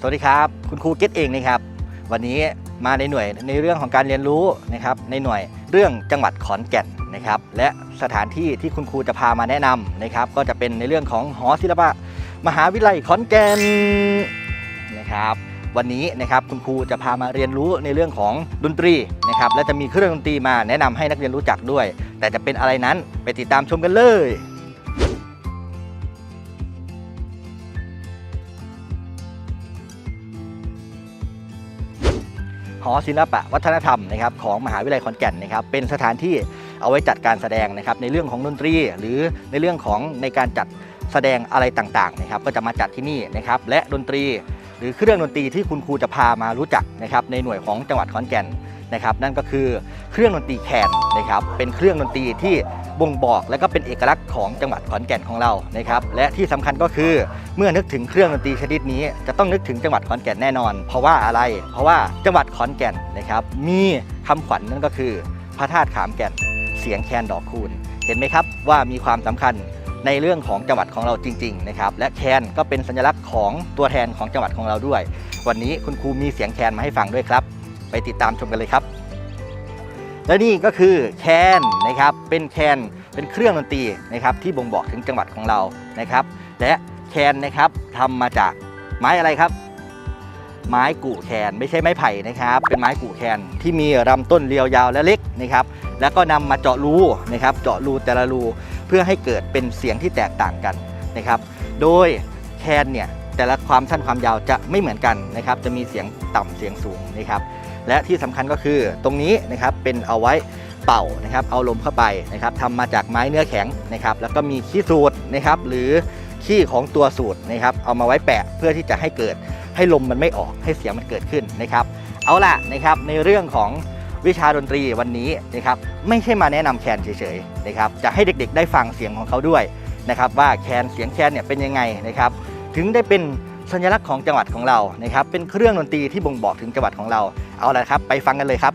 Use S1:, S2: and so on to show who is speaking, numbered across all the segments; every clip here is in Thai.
S1: สวัสดีครับ คุณครูเกตเองนะครับ วันนี้มาในหน่วยในเรื่องของการเรียนรู้นะครับในหน่วยเรื่องจังหวัดขอนแก่นนะครับ และสถานที่ที่คุณครูจะพามาแนะนำนะครับ ก็จะเป็นในเรื่องของหอศิลปะ มหาวิทยาลัยขอนแก่นนะครับ วันนี้นะครับคุณครูจะพามาเรียนรู้ในเรื่องของดนตรีนะครับ และจะมีเครื่องดนตรีมาแนะนำให้นักเรียนรู้จักด้วย แต่จะเป็นอะไรนั้นไปติดตามชมกันเลย หอศิลปะวัฒนธรรมนะครับของมหาวิทยาลัยขอนแก่นนะครับเป็นสถานที่เอาไว้จัดการแสดงนะครับในเรื่องของดนตรี หรือในเรื่องของในการจัดแสดงอะไรต่างๆนะครับก็จะมาจัดที่นี่นะครับและดนตรี หรือเครื่องดนตรีที่คุณครูจะพามารู้จักนะครับในหน่วยของจังหวัดขอนแก่น นะครับนั่นก็คือเครื่องดนตรีแคนนะครับเป็นเครื่องดนตรีที่บ่งบอกและก็เป็นเอกลักษณ์ของจังหวัดขอนแก่นของเรานะครับและที่สำคัญก็คือเมื่อนึกถึงเครื่องดนตรีชนิดนี้ จะต้องนึกถึงจังหวัดขอนแก่นแน่นอน เพราะว่าอะไร เพราะว่าจังหวัดขอนแก่นนะครับมีคำขวัญนั่นก็คือพระธาตุขามแก่นเสียงแคนดอกคูณเห็นไหมครับว่ามีความสำคัญในเรื่องของจังหวัดของเราจริงๆนะครับและแคนก็เป็นสัญลักษณ์ของตัวแทนของจังหวัดของเราด้วย วันนี้คุณครูมีเสียงแคนมาให้ฟังด้วยครับ ไปติดตามชมกันเลยครับ และนี่ก็คือแคนนะครับเป็นแคนเป็นเครื่องดนตรีนะครับที่บ่งบอกถึงจังหวัดของเรานะครับ และแคนนะครับทำมาจากไม้อะไรครับ ไม้กู่แคนไม่ใช่ไม้ไผ่นะครับ เป็นไม้กู่แคนที่มีลำต้นเรียวยาวและเล็กนะครับ แล้วก็นำมาเจาะรูนะครับ เจาะรูแต่ละรูเพื่อให้เกิดเป็นเสียงที่แตกต่างกันนะครับ โดยแคนเนี่ยแต่ละความสั้นความยาวจะไม่เหมือนกันนะครับ จะมีเสียงต่ำเสียงสูงนะครับ และที่สำคัญก็คือตรงนี้นะครับเป็นเอาไว้เป่านะครับเอาลมเข้าไปนะครับทำมาจากไม้เนื้อแข็งนะครับแล้วก็มีขี้สูตรนะครับหรือขี้ของตัวสูตรนะครับเอามาไว้แปะเพื่อที่จะให้เกิดให้ลมมันไม่ออกให้เสียงมันเกิดขึ้นนะครับ เอาล่ะนะครับในเรื่องของวิชาดนตรีวันนี้นะครับไม่ใช่มาแนะนำแคนเฉยๆนะครับจะให้เด็กๆ ได้ฟังเสียงของเขาด้วยนะครับว่าแคนเสียงแคนเนี่ยเป็นยังไงนะครับถึงได้เป็น สัญลักษณ์ของจังหวัดของเรานะครับเป็นเครื่องดนตรีที่บ่งบอกถึงจังหวัดของเราเอาละครับ ไปฟังกันเลยครับ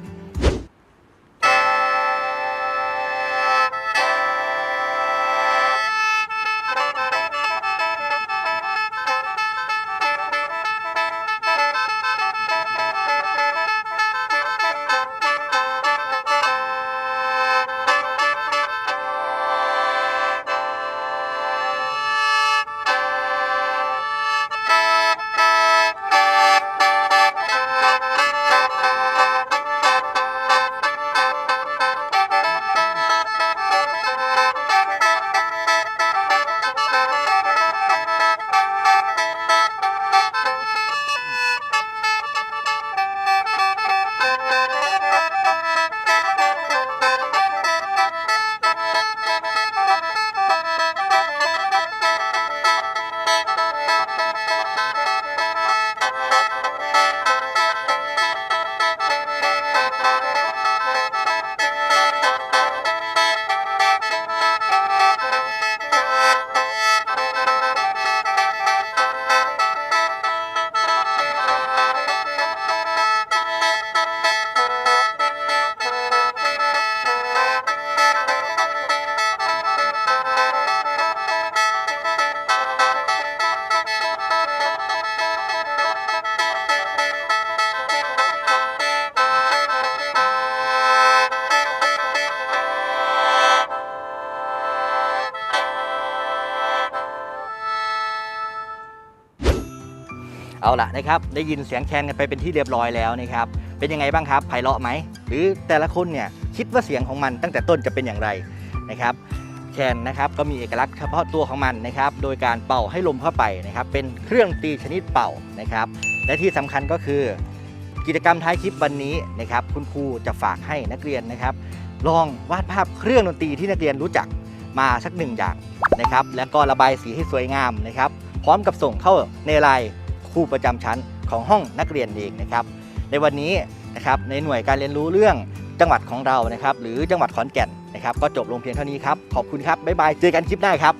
S1: เอาล่ะนะครับ ได้ยินเสียงแคนกันไปเป็นที่เรียบร้อยแล้วนะครับ เป็นยังไงบ้างครับไพเราะไหม หรือแต่ละคนเนี่ยคิดว่าเสียงของมันตั้งแต่ต้นจะเป็นอย่างไรนะครับ แคนนะครับก็มีเอกลักษณ์เฉพาะตัวของมันนะครับ โดยการเป่าให้ลมเข้าไปนะครับ เป็นเครื่องตีชนิดเป่านะครับ และที่สำคัญก็คือกิจกรรมท้ายคลิปวันนี้นะครับ คุณครูจะฝากให้นักเรียนนะครับ ลองวาดภาพเครื่องดนตรีที่นักเรียนรู้จักมาสักหนึ่งอย่างนะครับ แล้วก็ระบายสีให้สวยงามนะครับ พร้อมกับส่งเข้าในไลน์ ครูประจำชั้นของห้องนักเรียนเองนะครับ ในวันนี้นะครับในหน่วยการเรียนรู้เรื่องจังหวัดของเรานะครับ หรือจังหวัดขอนแก่นนะครับ ก็จบลงเพียงเท่านี้ครับ ขอบคุณครับ บ๊ายบาย เจอกันคลิปหน้าครับ